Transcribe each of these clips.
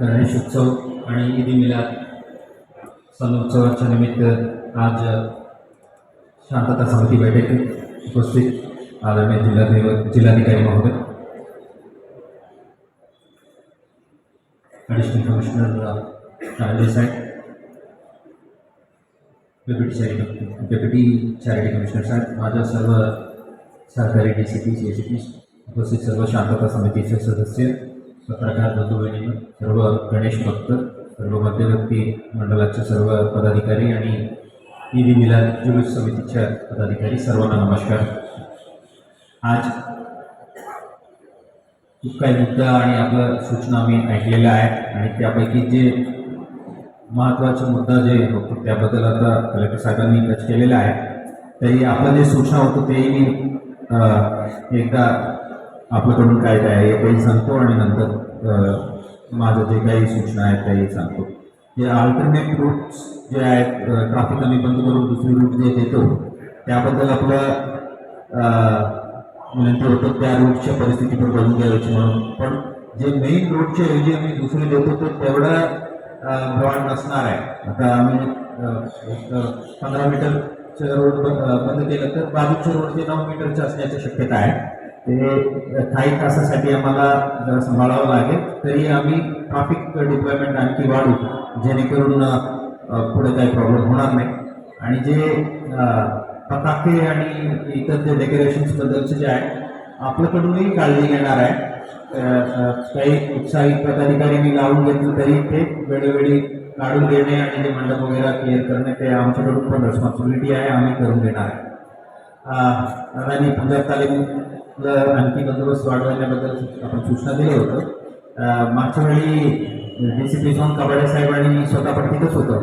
गणेश उत्सव आणि ईदी मिलाद. सण उत्सवाच्या निमित्त आज शांतता समिती बैठकीत उपस्थित आदरणीय जिल्हाधिव जिल्हाधिकारी महोदय ॲडिशनल कमिशनर कांदे साहेब deputy charity deputy charity commissioner साहेब माझ्या सर्व सरकारी D C P C S P उपस्थित सर्व शांतता समितीचे सदस्य पत्रकार बंधू सर्व गणेश भक्त सर्व मध्यवर्ती मंडळाचे सर्व पदाधिकारी आणि ईदी मिलाद जुलूस समितीच्या पदाधिकारी सर्वांना नमस्कार. आज खूप काही मुद्दा आणि आपल्या सूचना आम्ही ऐकलेल्या आहेत आणि त्यापैकी जे महत्त्वाचा मुद्दा जे होतो त्याबद्दल आता कलेक्टर साहेबांनी टच केलेला आहे. तरी आपलं जे सूचना होतं तेही मी एकदा आपल्याकडून काय काय आहे काही सांगतो आणि नंतर माझं जे काही सूचना आहेत त्याही सांगतो. जे अल्टरनेट रूट्स जे आहेत ट्रॅफिक आम्ही बंद करून दुसरी रूट जे देतो त्याबद्दल आपलं विनंती होतं त्या रूटच्या परिस्थिती पण बघून घ्यायची म्हणून. पण जे मेन रूटच्या ऐवजी आम्ही दुसरी देतो तो तेवढा ब्रॉड नसणार आहे. आता आम्ही पंधरा मीटरचं रोड बंद केलं तर बाजूच्या रोड जे नऊ मीटरचे असण्याची शक्यता आहे. ते काही तासासाठी आम्हाला जरा सांभाळावं लागेल. तरी आम्ही ट्रॅफिक डिप्लॉयमेंट आणखी वाढू जेणेकरून पुढे काही प्रॉब्लेम होणार नाही. आणि जे पताके आणि इतर जे डेकोरेशन्सबद्दलचे जे आहे आपल्याकडूनही काळजी घेणार आहे. काही उत्साहित पदाधिकाऱ्यांनी लावून घेतलं तरी ते वेळोवेळी काढून घेणे आणि जे मंडप वगैरे क्लिअर करणे ते आमच्याकडून पण रिस्पॉन्सिबिलिटी आहे आम्ही करून घेणार आहे. अ, पंजाब तालीमला आणखी बंदोबस्त वाढवण्याबद्दल आपण सूचना दिलं होतं. मागच्या वेळी D C P zone Kabade साहेब आणि मी स्वतः पण तिथंच होतो.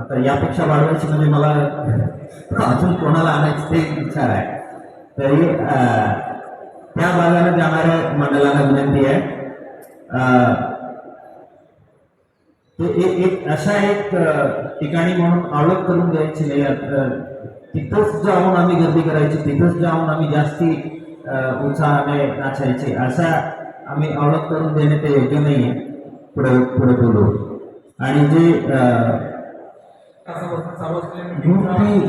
आता यापेक्षा वाढवायची म्हणजे मला अजून कोणाला आणायची ते विचार आहे. तरी त्या भागाला जाणाऱ्या मंडळाला विनंती आहे. ते एक एक अशा एक ठिकाणी म्हणून आवड करून द्यायची नाही. तिथंच जाऊन आम्ही गर्दी करायची तिथंच जाऊन आम्ही जास्ती उत्साहाने नाचायचे असा आम्ही ओळख करून देणे ते योग्य नाही आहे पुढे पुढे बोलू आणि जे अ,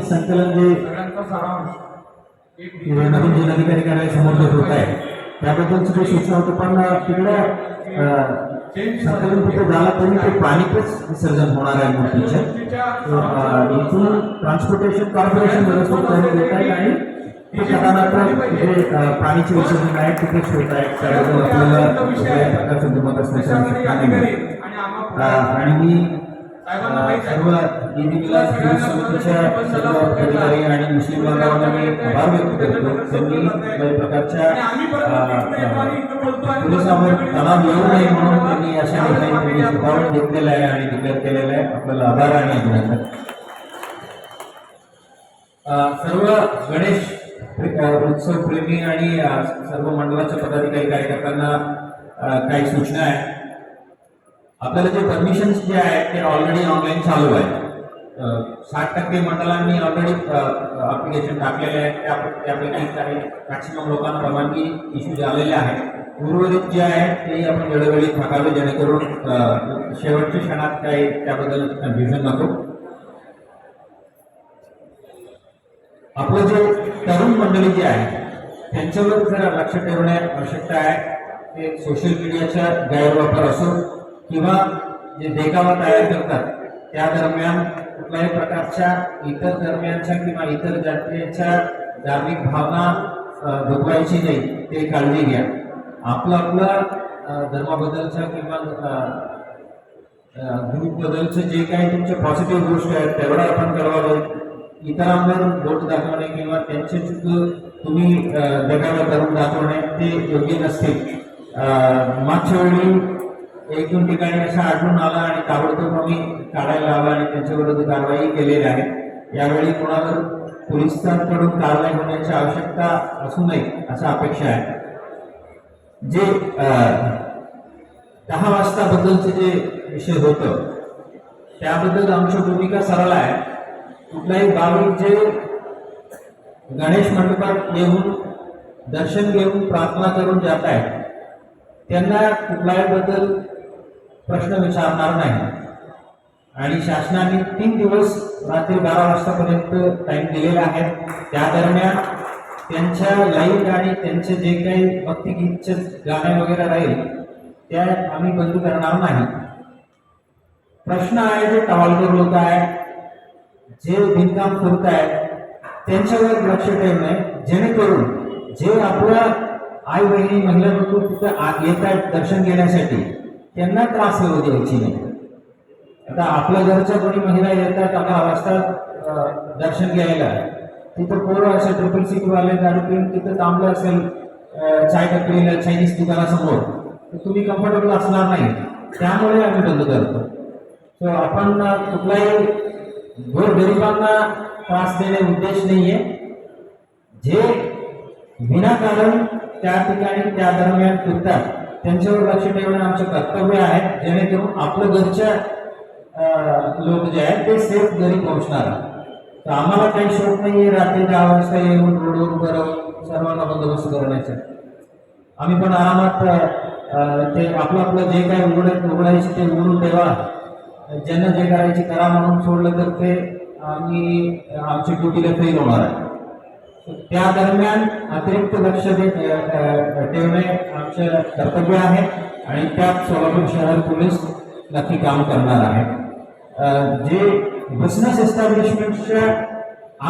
संकलन जे सगळ्यांचा सारांश नवीन होत आहे त्याबद्दल काही सूचना होतं पण तिकडे संकलन तिथे झाला तरी ते पाणीतच विसर्जन होणार आहे मूर्तीचे इथून ट्रान्सपोर्टेशन कॉर्पोरेशन व्यवस्थित करून देत आहे आणि ते जे अ, विसर्जन आहे तिथेच होत आहे त्याबद्दल आपल्याला कुठल्याही प्रकारचं दुमत असण्याची आवश्यकता नाही. आणि मी सर्व समितीच्या सर्व अधिकारी आणि मुस्लिम बांधवांना मी आभार व्यक्त करतो. त्यांनी काही प्रकारच्या अ, अ, पोलिसांवर तणाव येऊ नये म्हणून त्यांनी अशा निर्णय स्वतःवर घेतलेला आहे आणि डिक्लेअर केलेला आहे. आपल्याला आभार आणि अभिनंदन. सर्व गणेश प्रेमी आणि सर्व मंडळाच्या पदाधिकारी कार्यकर्त्यांना काही सूचना आहे आपल्याला जे परमिशन्स जे आहेत ते ऑलरेडी ऑनलाईन चालू आहे साठ टक्के मंडळांनी ऑलरेडी अप्लिकेशन टाकलेले आहे त्या त्यापैकी काही मॅक्सिमम लोकांना परवानगी इश्यू झालेले आहेत. उर्वरित जे आहेत ते आपण वेळोवेळी थाकावे जेणेकरून शेवटच्या क्षणात काही त्याबद्दल कन्फ्युजन नको. आपलं जे तरुण मंडळी जे आहे त्यांच्यावर जरा लक्ष ठेवणे आवश्यकता आहे. ते सोशल मीडियाचा गैरवापर असो किंवा जे देखावा तयार करतात त्या दरम्यान कुठल्याही प्रकारच्या इतर धर्मियांच्या किंवा इतर जातीच्या धार्मिक भावना दुखवायची नाही ते काळजी घ्या. आपलं आपलं धर्माबद्दलचं धर्माबद्दलच्या किंवा ग्रुपबद्दलचं जे काही तुमच्या पॉझिटिव्ह गोष्ट आहेत तेवढं आपण करावा इतरांवर बोट दाखवणे किंवा त्यांचे चुक तुम्ही अ, करून दाखवणे ते योग्य नसते मागच्या वेळी एक दोन ठिकाणी असा आढळून आला आणि ताबडतोब आम्ही काढायला लावला आणि त्यांच्याविरुद्ध कारवाई केलेली आहे. यावेळी कोणावर पोलिसांकडून कारवाई होण्याची आवश्यकता असू नये असा अपेक्षा आहे. जे दहा वाजताबद्दलचे जे विषय होतं त्याबद्दल आमची भूमिका सरळ आहे. कुठलाही भाविक जे गणेश मंडपात येऊन दर्शन घेऊन प्रार्थना करून जात आहेत. त्यांना कुठल्याही बद्दल प्रश्न विचारणार नाही. आणि शासनाने तीन दिवस रात्री बारा वाजतापर्यंत टाइम दिलेला आहे. त्या दरम्यान त्यांच्या लाईव्ह आणि त्यांचे जे काही भक्तिगीतचे गाणे वगैरे राहील त्या आम्ही बंद करणार नाही. प्रश्न आहे जे टवालकर लोक आहेत जे बिनकाम करत आहेत त्यांच्यावर लक्ष ठेवणे जेणेकरून जे आपल्या आई बहिणी महिला लोक तिथं आत येत आहेत दर्शन घेण्यासाठी त्यांना त्रास होऊ द्यायची नाही. आता आपल्या घरच्या कोणी महिला येतात अकरा वाजता दर्शन घ्यायला तिथं पोरं असे ट्रिपल सीट किंवा दारू पिऊन तिथं थांबलं असेल चाय टपरीला चायनीज दुकानासमोर तर तुम्ही कम्फर्टेबल असणार नाही. त्यामुळे आम्ही बंद करतो. सो आपण कुठलाही गोरगरिबांना त्रास देणे उद्देश नाहीये. जे विनाकारण त्या ठिकाणी त्या दरम्यान फिरतात त्यांच्यावर लक्ष ठेवणं आमचं कर्तव्य आहे. जेणेकरून आपलं घरच्या लोक जे आहेत ते सेफ घरी पोहोचणार तर आम्हाला काही शोक नाहीये रात्री दहा वाजता येऊन रोडवर उभं सर्वांना बंदोबस्त करण्याचा. आम्ही पण आरामात ते आपलं आपलं जे काही उघड उघडायचे ते उघडून ठेवा. ज्यांना जे करायचे करा म्हणून सोडलं तर ते आम्ही आमची ड्युटीला फेल होणार आहे. त्या दरम्यान अतिरिक्त लक्ष दे ठेवणे आमचे कर्तव्य आहे आणि त्यात सोलापूर शहर पोलीस नक्की काम करणार आहे. जे बिझनेस एस्टॅब्लिशमेंटच्या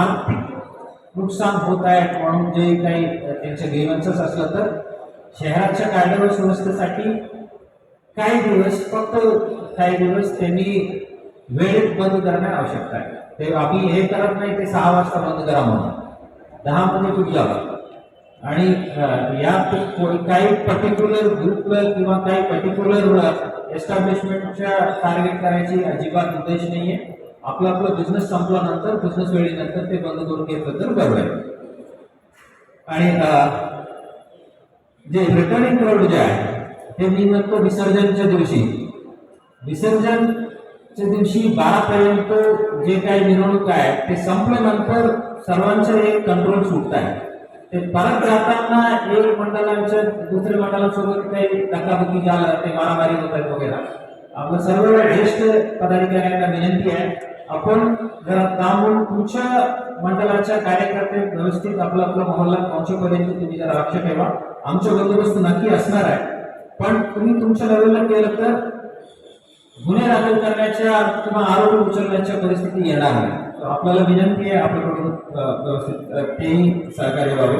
आर्थिक नुकसान होत आहे म्हणून जे काही त्यांच्या त्यांचे ग्रीवन्सेस असलं तर शहराच्या कायदा व सुव्यवस्थेसाठी काही दिवस फक्त काही दिवस त्यांनी वेळेत बंद करणे आवश्यक आहे. ते आम्ही हे करत नाही ते सहा वाजता बंद करा म्हणून. दहा म्हणजे मध्ये तुटला जावं आणि या काही पर्टिक्युलर ग्रुपला किंवा काही पर्टिक्युलर एस्टॅब्लिशमेंटच्या टार्गेट करायची अजिबात उद्देश नाहीये. आपला आपला बिझनेस संपल्यानंतर बिझनेस वेळेनंतर ते बंद करून घेतलं तर आहे. आणि जे रिटर्निंग क्राऊड जे आहे हे मी म्हणतो विसर्जनच्या दिवशी. विसर्जनच्या दिवशी बारापर्यंत जे काही मिरवणूक आहे ते संपल्यानंतर सर्वांचं एक कंट्रोल सुटत आहे. ते परत जाताना एक मंडळांच्या दुसऱ्या मंडळांसोबत काही धक्काबुक्की झालं ते मारामारी होत आहेत वगैरे. आपलं सर्व ज्येष्ठ पदाधिकाऱ्यांना विनंती आहे आपण जरा थांबून तुमच्या मंडळाच्या कार्यकर्ते व्यवस्थित आपलं आपलं मोहल्ला पोहोचेपर्यंत तुम्ही जरा लक्ष ठेवा. आमचा बंदोबस्त नक्की असणार आहे. पण तुम्ही तुमच्या लेवलला केलं तर गुन्हे दाखल करण्याच्या किंवा आरोप उचलण्याच्या परिस्थिती येणार नाही. तर आपल्याला विनंती आहे आपल्याकडून व्यवस्थित तेही सहकार्य व्हावे.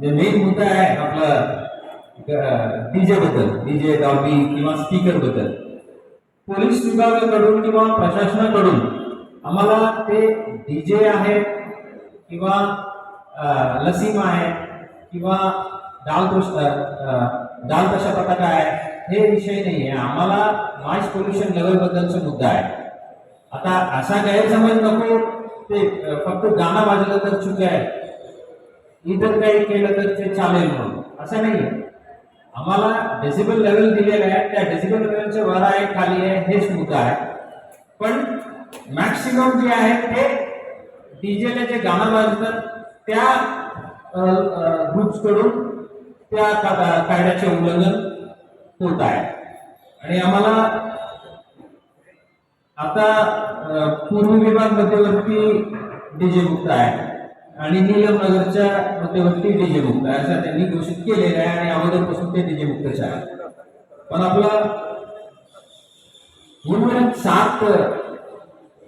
जे मेन मुद्दा आहे आपला डीजे बद्दल डीजे डॉल्बी किंवा स्पीकरबद्दल. पोलीस विभागाकडून किंवा प्रशासनाकडून आम्हाला ते डीजे आहे किंवा लसीम आहे किंवा डाल तोष- डाल तशा पताका आहे हे विषय नाही आहे आम्हाला नॉईस पोल्युशन लेवल बद्दलचा मुद्दा आहे. आता असा गैरसमज नको ते फक्त गाणं वाजलं तर चुक आहे. इतर काही केलं तर ते चालेल म्हणून. असं नाही आम्हाला डेसिबल लेवल दिलेलं आहे. त्या डेसिबल लेवलच्या वर आहे खाली आहे हेच मुद्दा आहे. पण मॅक्सिमम जे आहे ते डीजेला जे गाणं वाजतात त्या ग्रुप्सकडून त्या कायद्याचे उल्लंघन होत आहे. आणि आम्हाला आता पूर्व विभाग मध्यवर्ती डीजे मुक्त आहे. आणि नीलमनगरच्या मध्यवर्ती डीजे मुक्त आहे असं त्यांनी घोषित केलेलं आहे आणि अगोदरपासून ते डीजे मुक्तच आहे पण आपलं उर्वरित सात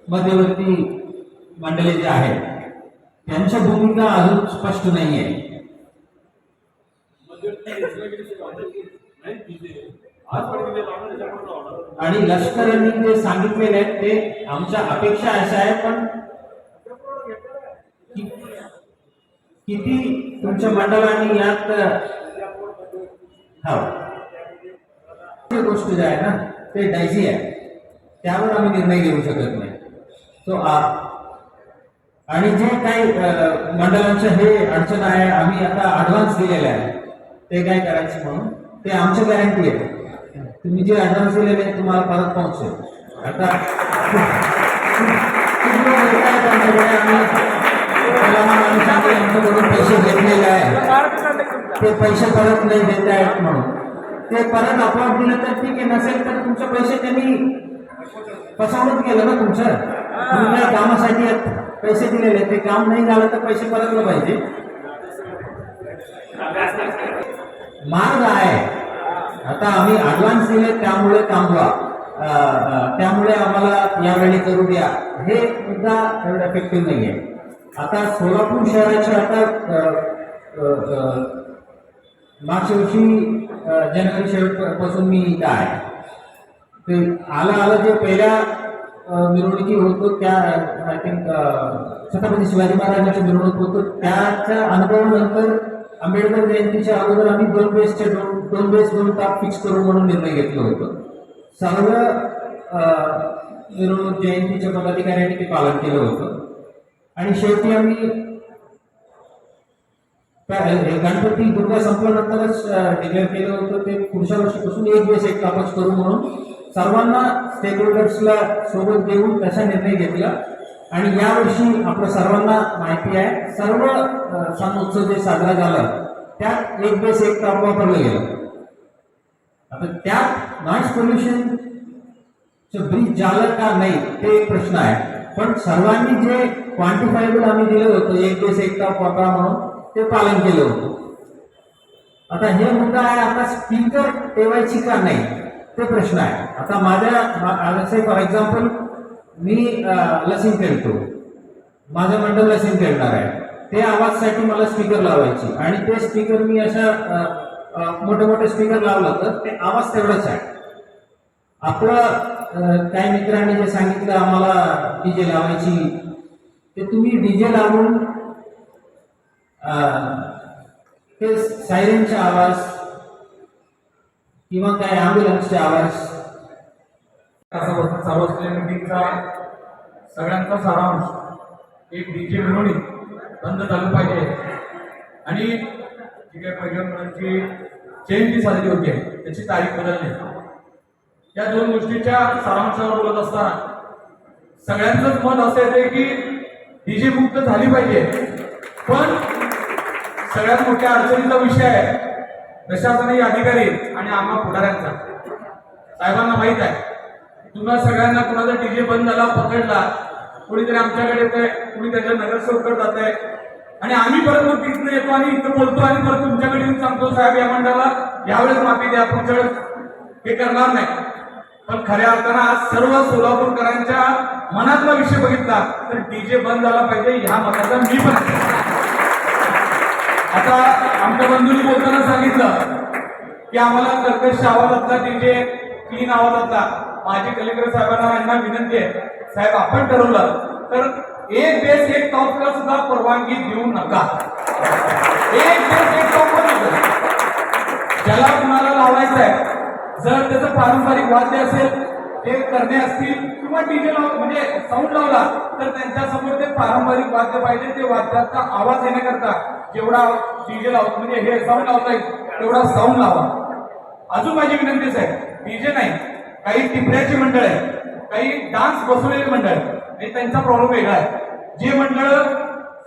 मध्यवर्ती मंडळे जे आहेत त्यांच्या भूमिका अजून स्पष्ट नाही आहे आणि लष्करांनी जे सांगितलेले आहेत ते आमच्या अपेक्षा अशा आहे पण किती तुमच्या मंडळाने यात हो. हा. गोष्टी गोष्ट जे आहे ना ते डायझी आहे. त्यावर आम्ही निर्णय घेऊ शकत नाही. तो आणि जे काही मंडळांचं हे अडचण आहे आम्ही आता ॲडव्हान्स दिलेले आहे. ते काय करायचे म्हणून? ते आमच्या गॅरंटी आहे. तुम्ही जे ऍडव्हान्स दिलेले आहेत तुम्हाला परत पोहोचेल. आता आम्ही आमच्याकडून पैसे घेतलेले आहे ते पैसे परत नाही देत आहेत म्हणून. ते परत अपॉर्ट दिलं तर ठीक आहे नसेल तर तुमचे पैसे त्यांनी फसवणूक केलं ना तुमचं? तुमच्या कामासाठी पैसे दिलेले ते काम नाही झालं तर पैसे परतलं पाहिजे. मार्ग आहे. आता आम्ही अडवान्स दिले त्यामुळे थांबवा. त्यामुळे आम्हाला यावेळी करू द्या. हे सुद्धा एवढं इफेक्टिव्ह नाही आहे आता सोलापूर शहराचे आता मागच्या वर्षी जानेवारी शेवटपासून मी इथं आहे. ते आलं आलं जे पहिल्या मिरवणुकी होतो त्या आय थिंक छत्रपती शिवाजी महाराजांची मिरवणूक होतो. त्याच्या अनुभवानंतर आंबेडकर जयंतीच्या अगोदर आम्ही दोन बेसचे दोन दोन बेस दोन ताप फिक्स करू म्हणून निर्णय घेतला होतो. सर्व जयंतीच्या पदाधिकाऱ्यांनी ते पालन केलं होतं. आणि शेवटी आम्ही गणपती दुर्गा संपल्यानंतरच डिक्लेअर केलं होतं ते पुढच्या वर्षीपासून एक बेस एक तापच करू म्हणून. सर्वांना स्टेक होल्डर्सला सोबत घेऊन तसा निर्णय घेतला. आणि यावर्षी आपल्या सर्वांना माहिती आहे सर्व सण उत्सव जे साजरा झाला त्यात एक बेस एक काम वापरलं गेलं. आता त्यात नॉईस पोल्युशन ब्रिज झालं का नाही ते एक प्रश्न आहे. पण सर्वांनी जे क्वांटिफायबल आम्ही दिलं होतं एक दिवस एक ताप वापरा म्हणून ते पालन केलं होतं. आता हे मुद्दा आहे आता स्पीकर ठेवायची का नाही ते प्रश्न आहे. आता माझ्या फॉर एक्झाम्पल मी लसिंग लसीन खेळतो माझं मंडळ लसीन खेळणार आहे. ते आवाजसाठी मला स्पीकर लावायची. आणि ते स्पीकर मी अशा मोठे मोठे स्पीकर लावलं तर ते आवाज तेवढाच आहे. आपलं काय काही मित्रांनी जे सांगितलं आम्हाला डीजे लावायची. ते तुम्ही डीजे लावून ते सायरनचे आवाज किंवा काय ॲम्ब्युलन्सचे आवाज तासापासून चालू असलेल्या मीटिंगचा सगळ्यांचा सारांश एक डीजे मिळवणी बंद झालं पाहिजे. आणि जी काही पहिल्या मुलांची जयंती साजरी होते त्याची तारीख बदलली. या दोन गोष्टीच्या सारांशावर बोलत असताना सगळ्यांचंच मत असं येते की डीजे मुक्त झाली पाहिजे. पण सगळ्यात मोठ्या अडचणीचा विषय आहे प्रशासनीय अधिकारी आणि आम्हा पुढाऱ्यांचा. साहेबांना माहीत आहे तुम्हाला सगळ्यांना कुणाचा डीजे बंद झाला पकडला कुणीतरी आमच्याकडे येतंय कुणी त्याच्या नगरसेवकर जात आहे आणि आम्ही परत मग तिथनं येतो आणि इथं बोलतो आणि परत तुमच्याकडे येऊन सांगतो साहेब या मंडळाला यावेळेस माफी द्या पुढच्या हे करणार नाही. पण खऱ्या अर्थानं आज सर्व सोलापूरकरांच्या मनातला विषय बघितला तर डीजे बंद झाला पाहिजे ह्या मताचा मी पण आता आमच्या बंधूंनी बोलताना सांगितलं की आम्हाला कर्कश आवाजातला डीजे क्लीन आवाजातला माझी कलेक्टर साहेबांना यांना विनंती आहे. साहेब आपण ठरवलं. तर एक बेस एक टॉपला सुद्धा परवानगी देऊ नका. एक बेस एक टॉप ज्याला कुणाला लावायचं आहे जर त्याचं पारंपरिक वाद्य असेल ते करणे असतील किंवा डीजे लाव म्हणजे साऊंड लावला तर त्यांच्यासमोर ते पारंपरिक वाद्य पाहिजे. ते वाद्याचा आवाज येण्याकरता जेवढा डीजे लावतो म्हणजे हे साऊंड लावता येईल तेवढा साऊंड लावा. अजून माझी विनंती साहेब. डीजे नाही काही टिपऱ्याची मंडळ आहे काही डान्स बसवलेले मंडळ आहे. आणि त्यांचा प्रॉब्लेम वेगळा आहे. जे मंडळ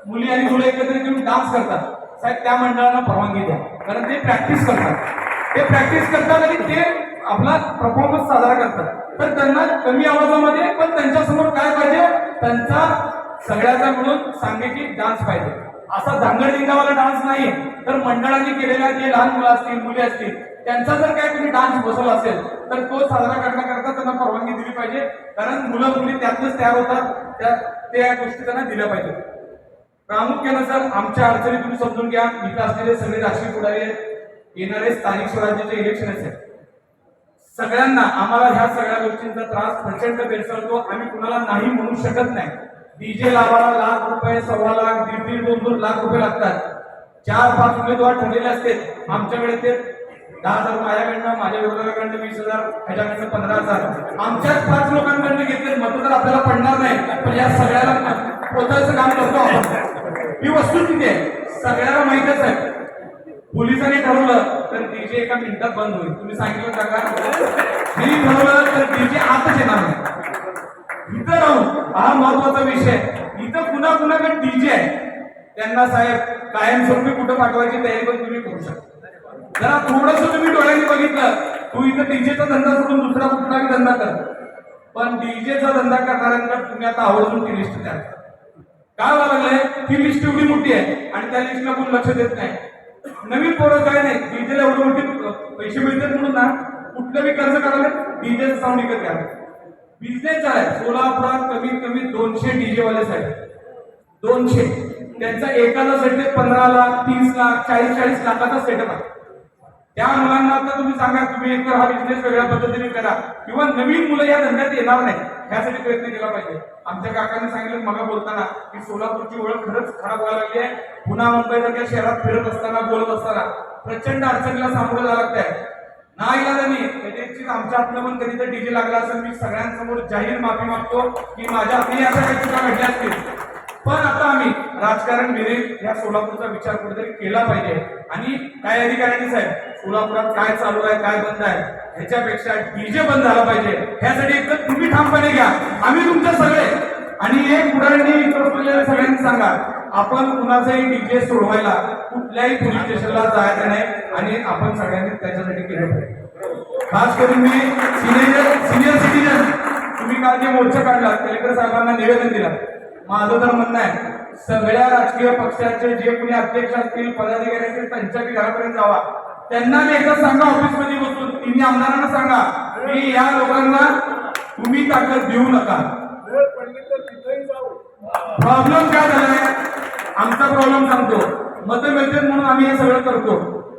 मुली आणि मुलं एकत्रित येऊन डान्स करतात साहेब त्या मंडळांना परवानगी द्या कारण ते प्रॅक्टिस करतात. ते प्रॅक्टिस करतात आणि ते आपला परफॉर्मन्स साजरा करतात. तर त्यांना कमी आवाजामध्ये पण त्यांच्यासमोर काय पाहिजे? त्यांचा सगळ्याचा मिळून की डान्स पाहिजे. असा धांगडधिंगावाला डान्स नाही तर मंडळांनी केलेल्या जे लहान मुलं असतील मुली असतील त्यांचा जर काय तुम्ही डान्स बसवला असेल तर तो साजरा करण्याकरता त्यांना परवानगी दिली पाहिजे. कारण मुलं मुली त्यातनंच तयार होतात. त्या त्या गोष्टी त्यांना दिल्या पाहिजेत. प्रामुख्यानं सर आमच्या अडचणी तुम्ही समजून घ्या. इथं असलेले सगळे राजकीय पुढारी येणारे स्थानिक स्वराज्याचे इलेक्शन आहेत सगळ्यांना आम्हाला ह्या सगळ्या गोष्टींचा त्रास प्रचंड भेडसावतो. आम्ही कुणाला नाही म्हणू शकत नाही. डीजे लावायला लाख रुपये सव्वा लाख दीड दीड दोन दोन लाख रुपये लागतात. चार पाच उमेदवार ठरलेले असते आमच्याकडे ते दहा हजार माझ्याकडनं माझ्या विरोधकाकडनं वीस हजार ह्याच्याकडनं पंधरा हजार. आमच्याच पाच लोकांकडनं घेतले मत तर आपल्याला पडणार नाही. पण या सगळ्याला पोचायचं काम करतो आपण. ही वस्तू तिथे आहे. सगळ्याला माहितच आहे. पोलिसांनी ठरवलं तर डीजे एका मिनिटात बंद होईल. तुम्ही सांगितलं का का? मी ठरवलं तर डीजे आतच येणार नाही. इथं राहून हा महत्त्वाचा विषय. इथं पुन्हा पुन्हा डीजे आहे? त्यांना साहेब कायमस्वरूपी कुठं पाठवायची तयारी पण तुम्ही करू शकता. जरा थोडस तुम्ही डोळ्यांनी बघितलं. तू इथं डीजेचा धंदा सोडून दुसरा कुठलाही धंदा कर. पण डीजेचा धंदा करणाऱ्यांना तुम्ही आता आवर्जून ती लिस्ट द्या. काय व्हायला लागलंय? ती लिस्ट एवढी मोठी आहे आणि त्या लिस्टला कोण लक्ष देत नाही. नवीन पोरं काय नाही. डीजेला एवढे मोठे पैसे मिळतात म्हणून ना कुठलं बी कर्ज करावे डीजेचं साऊंड विकत घ्या. बिझनेस आहे. सोलापुरात कमीत कमी दोनशे डीजे वाले दोनशे. त्यांचा एकाचा सेटअप पंधरा लाख तीस लाख चाळीस चाळीस लाखाचा सेटअप आहे. त्या मुलांना आता तुम्ही सांगा तुम्ही एकतर हा बिझनेस वेगळ्या पद्धतीने करा किंवा नवीन मुलं या धंद्यात येणार नाही ह्यासाठी प्रयत्न केला पाहिजे. आमच्या काकांनी सांगितलं मला बोलताना की सोलापूरची ओळख खरंच खराब व्हायला लागली आहे. पुन्हा मुंबईसारख्या शहरात फिरत असताना बोलत असताना प्रचंड अडचणीला सामोरं जावं लागतंय. नाही इलाजाने आमच्या आपलं पण कधी तर डीजे लागला असेल मी सगळ्यांसमोर जाहीर माफी मागतो की माझ्या आपली अशा काही चुका घडल्या असतील. पण आता आम्ही राजकारण मिळेल या सोलापूरचा विचार कुठेतरी केला पाहिजे. आणि काय अधिकाऱ्यांनी साहेब सोलापुरात काय चालू आहे काय बंद आहे ह्याच्यापेक्षा डीजे बंद झाला पाहिजे. ह्यासाठी एक तर तुम्ही ठामपणे घ्या. आम्ही तुमचे सगळे आणि एक पुढाऱ्यांनी इतर सगळ्यांनी सांगा. आपण कुणाचाही डीजे सोडवायला कुठल्याही पोलीस स्टेशनला जायचं नाही आणि आपण सगळ्यांनी त्याच्यासाठी केलं पाहिजे. खास करून मी सिनियर सिनियर सिटीजन तुम्ही काल जे मोर्चा काढला कलेक्टर साहेबांना निवेदन दिलं. माझं तर म्हणणं आहे सगळ्या राजकीय पक्षाचे जे कोणी अध्यक्ष असतील पदाधिकारी असतील त्यांच्या घरापर्यंत जावा. त्यांना मी एकदा सांगा ऑफिसमध्ये बसून. तिन्ही आमदारांना सांगा. की या लोकांना तुम्ही ताकद देऊ नका. तर प्रॉब्लेम काय झालाय आमचा प्रॉब्लेम सांगतो. मतं मिळते म्हणून आम्ही हे सगळं करतो.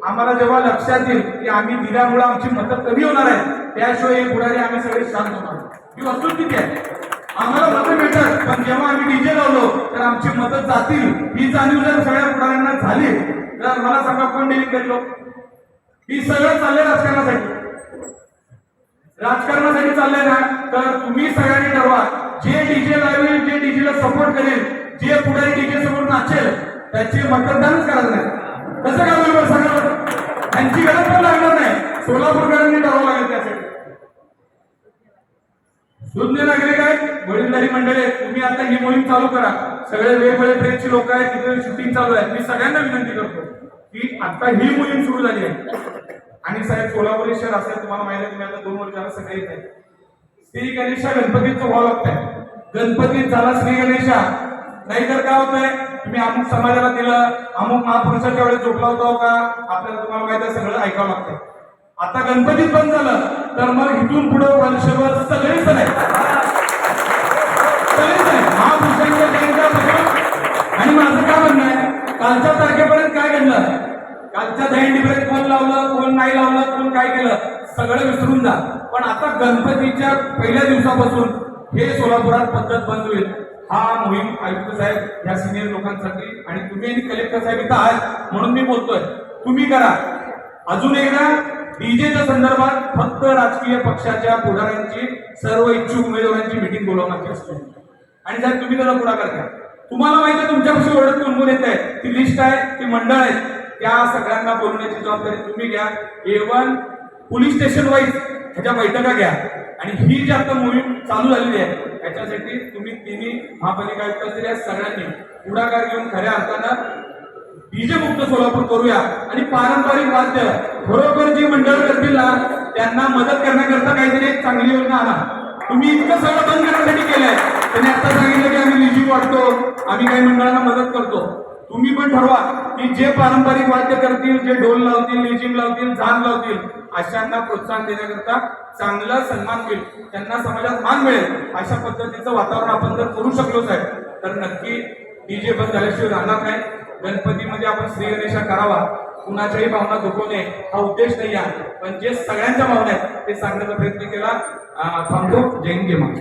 आम्हाला जेव्हा लक्षात येईल की आम्ही दिल्यामुळे आमची मतं कमी होणार आहे त्याशिवाय हे पुढारी आम्ही सगळे शांत होणार. ही वस्तुस्थिती आहे. आम्हाला मतं मिळतात पण जेव्हा आम्ही डीजे लावलो तर आमची मतं जातील. ही जाणीव जर सगळ्या पुढाऱ्यांना झाली तर मला सांगा कोण डिलिंग करलो? ही सगळं चाललंय राजकारणासाठी. राजकारणासाठी चाललंय ना तर तुम्ही सगळ्यांनी ठरवा. जे डीजे लावेल जे डीजेला सपोर्ट करेल जे पुढे डीजे समोर नाचेल त्याचे मतदानच करायचं नाही. कसं काय बरोबर सगळं? त्यांची गरज पण लागणार नाही. सोलापूरकरांनी ठरवावं लागेल त्यासाठी. शून्य नागरिक आहेत वडीलधारी मंडळी आहेत तुम्ही आता ही मोहीम चालू करा. सगळे वेगवेगळे ट्रेनचे लोक आहेत तिथे शूटिंग चालू आहे. मी सगळ्यांना विनंती करतो. की आता ही मोहीम सुरू झाली आहे. आणि साहेब सोलापुरी शहर असेल तुम्हाला माहिती आहे तुम्ही आता दोन वर्षाला सगळे येत आहे श्री गणेशा गणपतीचं व्हावं लागतंय. गणपतीत झाला श्री गणेशा. नाहीतर काय होतंय? तुम्ही अमुक समाजाला दिलं अमुक महापुरुषाच्या वेळेस झोपला होता हो का? आपल्याला तुम्हाला माहिती आहे सगळं ऐकावं लागतंय. आता गणपतीत बंद झालं तर मग इथून पुढे वर्षभर सगळे सण आहेत. सगळे सण आहेत. महापुरुषांच्या जयंत्या सगळं. आणि माझं काय म्हणणं आहे? कालच्या तारखेपर्यंत काय घडलं? कालच्या दहीहंडीपर्यंत कोण लावलं कोण नाही लावलं कोण काय केलं सगळं विसरून जा. पण आता गणपतीच्या पहिल्या दिवसापासून हे सोलापुरात पद्धत बंद होईल. हा मोहीम आयुक्त साहेब या सिनियर लोकांसाठी आणि तुम्ही आणि कलेक्टर साहेब इथं आहात म्हणून मी बोलतोय. तुम्ही करा. अजून एकदा डीजेच्या संदर्भात फक्त राजकीय पक्षाच्या पुढाऱ्यांची सर्व इच्छुक उमेदवारांची मिटिंग बोलवण्याची असते. आणि जर तुम्ही त्याला पुढाकार घ्या. तुम्हाला माहिती आहे तुमच्यापाशी ओळख कोण कोण येत आहे ती लिस्ट आहे ती मंडळ आहे. त्या सगळ्यांना बोलवण्याची जबाबदारी तुम्ही घ्या. एवन पोलीस स्टेशन वाईज ह्याच्या बैठका घ्या. आणि ही जी आता मोहीम चालू झालेली आहे त्याच्यासाठी तुम्ही तिन्ही महापालिका आयुक्त असलेल्या या सगळ्यांनी पुढाकार घेऊन खऱ्या अर्थानं डीजे मुक्त सोलापूर करूया. आणि पारंपरिक वाद्य खरोखर जी मंडळ करतील ना त्यांना मदत करण्याकरता काहीतरी एक चांगली योजना आणा. तुम्ही इतकं सगळं बंद करण्यासाठी केलंय. त्यांनी आता सांगितलं की आम्ही लिजिंग वाटतो आम्ही काही मंडळांना मदत करतो. तुम्ही पण ठरवा की जे पारंपरिक वाद्य करतील जे ढोल लावतील लेझिम लावतील झान लावतील अशांना प्रोत्साहन देण्याकरता चांगला सन्मान होईल त्यांना समाजात मान मिळेल. अशा पद्धतीचं वातावरण आपण जर करू शकलोच आहे तर नक्की डीजे बंद झाल्याशिवाय राहणार नाही. गणपतीमध्ये आपण श्री गणेशा करावा. कुणाच्याही भावना दुखवणे हा उद्देश नाही आहे पण जे सगळ्यांच्या भावना आहेत ते सांगण्याचा प्रयत्न केला. थांबतो. जय हिंद